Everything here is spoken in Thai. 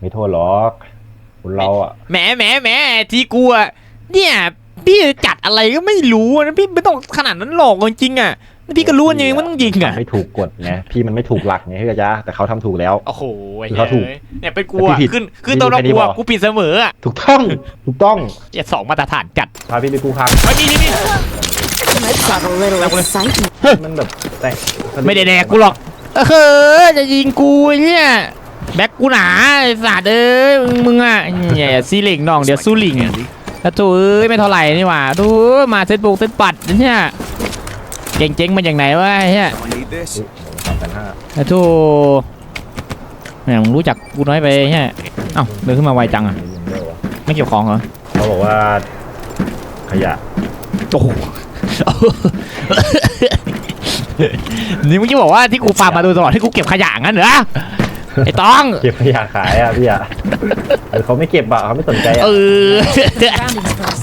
ไม่โทษหรอกคนเราอะแหมแหมแหมที่กูอะเนี่ย พี่จัดอะไรก็ไม่รู้นะพี่ไม่ต้องขนาดนั้นหรอกจริงๆอะแล้วพี่ก็รู้ว่ายังไงมันต้องยิงอะไม่ถูกกฎไงพี่มันไม่ถูกหลักไงพี่กระจ้าแต่เขาทำถูกแล้วโอ้โหคือเขาถูกเนี่ยเป็นกูอะแต่พี่ผิดขึ้นขึ้นพี่ตัวเรารู้แค่นี้กูอะพอกูผิดเสมออะถูกต้องถูกต้องอย่าสองมาตรฐานจัดพาพี่ไปปูคางเฮ้ยนี่นี่นี่ Got a little excitement. มันแบบแต่งไม่ได้แดกกูหรอกเออจะยิงกูไอ้เนี่ย แบ็กกูหนาไอ้สัตว์เอ้ยมึงมึงอะเนี่ยซีลิงน้องเดี๋ยวสู้ลิงแล้วตัวเอ้ยไม่เท่าไหร่นี่หว่าดูมาเซตบุกเซตปัดเนี่ยเก่งเจ๊งมาจากไหนวะไอ้เนี่ย I need this. สามพันห้าแต่ทูแหมมึงรู้จักกูน้อยไปแค่เอ้าเดินขึ้นมาไวจังอะไม่เกี่ยวของเหรอเขาบอกว่าขยะโอ้โหนี่มึงจะบอกว่าที่กูฟาร์มมาโดยตลอดที่กูเก็บขยะงั้นเหรอ ไอ้ต้อง เก็บขยะขายอะพี่อะเออเขาไม่เก็บอะเขาไม่สนใจอะเออ Surrounding us.